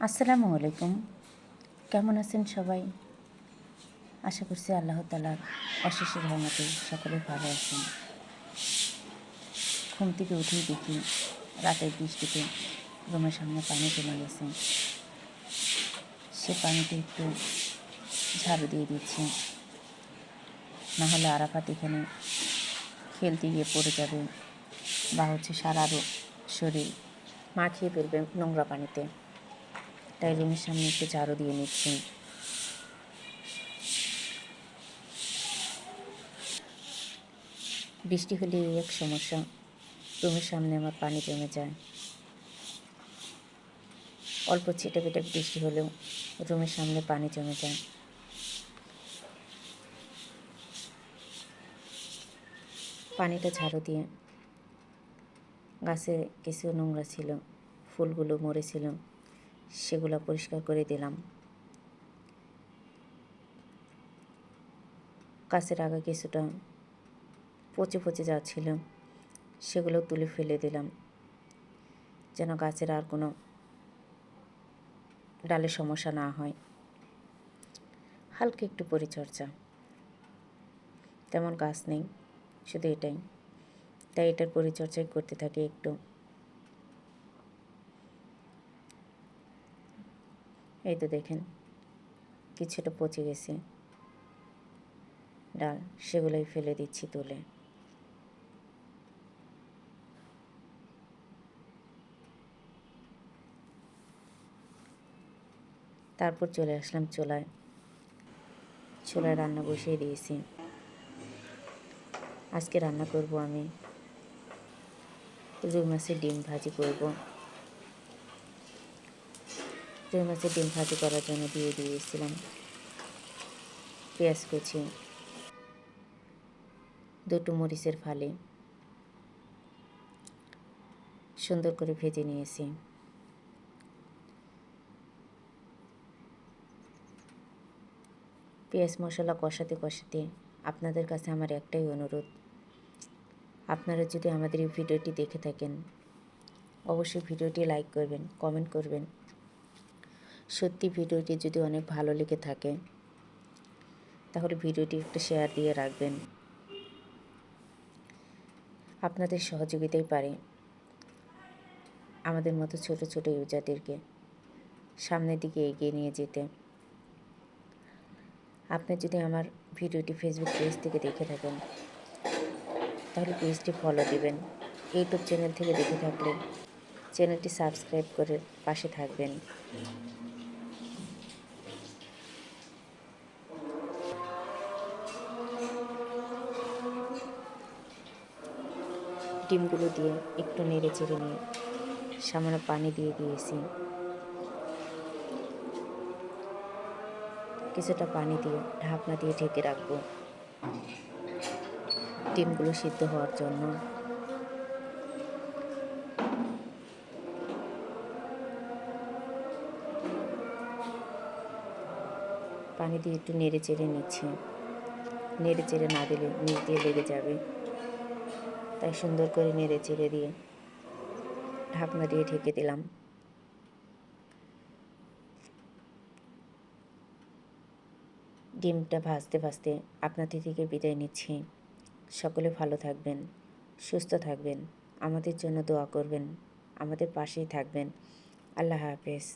আসসালামু আলাইকুম। কেমন আছেন সবাই? আশা করছি আল্লাহ তালার অশেষ রহমতে সকলে ভালো আছেন। ঘুম থেকে উঠেই দেখি রাতের বৃষ্টিতে রুমের সামনে পানি জমে গেছে। সে পানিতে একটু ঝাড়ু দিয়ে দিচ্ছি। নাহলে আরাফাত এখানে খেলতে গিয়ে পড়ে যাবে বা হচ্ছে সারা শরীর মাখিয়ে ফেলবে নোংরা পানিতে। তাই রুমের সামনে একটু ঝাড়ু দিয়ে নিচ্ছি। বৃষ্টি হলে এক সমস্যা, রুমের সামনে আমার পানি জমে যায়। অল্প ছিটে পেটে বৃষ্টি হলেও রুমের সামনে পানি জমে যায়। পানিটা ঝাড়ু দিয়ে গাছে কিছু নোংরা ছিল, ফুলগুলো মরেছিল। সেগুলো পরিষ্কার করে দিলাম। গাছের আগা কিছুটা পচে পচে যাচ্ছিল সেগুলো তুলে ফেলে দিলাম। যেন গাছের আর কোনো ডালে সমস্যা না হয়। হালকা একটু পরিচর্যা। তেমন গাছ নেই, শুধু এটাই। তাই এটার পরিচর্যাই করতে থাকি একটু। এই তো দেখেন, কিছুটা পচে গেছে। ডাল, সেগুলোই ফেলে দিচ্ছি তুলে। তারপর চলে আসলাম চুলায়। চুলায় রান্না বসিয়ে দিয়েছি। আজকে রান্না করব আমি। রুই মাছের ডিম ভাজি করব। রুই মাছের ডিম ভাজি করার জন্য দিয়ে দিয়েছিলাম। পেঁয়াজ কুচি, দুটো মরিচের ফালি, সুন্দর করে ভেজে নিয়েছি। পেঁয়াজ মশলা কষাতে কষাতে আপনাদের কাছে আমার একটাই অনুরোধ। আপনারা যদি আমাদের এই ভিডিওটি দেখে থাকেন, অবশ্যই ভিডিওটি লাইক করবেন, কমেন্ট করবেন। সত্যি ভিডিওটি যদি অনেক ভালো লেগে থাকে, তাহলে ভিডিওটি একটু শেয়ার দিয়ে রাখবেন। আপনাদের সহযোগিতাই পারে আমাদের মতো ছোট ছোট ইউজারদেরকে সামনের দিকে এগিয়ে নিয়ে যেতে। আপনি যদি আমার ভিডিওটি ফেসবুক পেজ থেকে দেখে থাকেন, তাহলে পেজটি ফলো দিবেন। ইউটিউব চ্যানেল থেকে দেখে থাকলে চ্যানেলটি সাবস্ক্রাইব করে পাশে থাকবেন। ডিমগুলো দিয়ে একটু নেড়ে চেড়ে নিয়ে সামান্য পানি দিয়ে দিয়েছি। কিছুটা পানি দিয়ে ঢাকনা দিয়ে ঢেকে রাখব। ডিমগুলো সিদ্ধ হওয়ার জন্য। পানি দিয়ে একটু নেড়ে চেড়ে নিচ্ছি। নেড়ে চেড়ে না দিলে নিচ দিয়ে লেগে যাবে। তাই সুন্দর করে নেড়ে চেড়ে দিয়ে ঢাকনা দিয়ে ঢেকে দিলাম। ডিমটা ভাজতে ভাজতে আপনাদের থেকে বিদায় নিচ্ছি। সকলে ভালো থাকবেন, সুস্থ থাকবেন, আমাদের জন্য দোয়া করবেন, আমাদের পাশেই থাকবেন। আল্লাহ হাফেজ।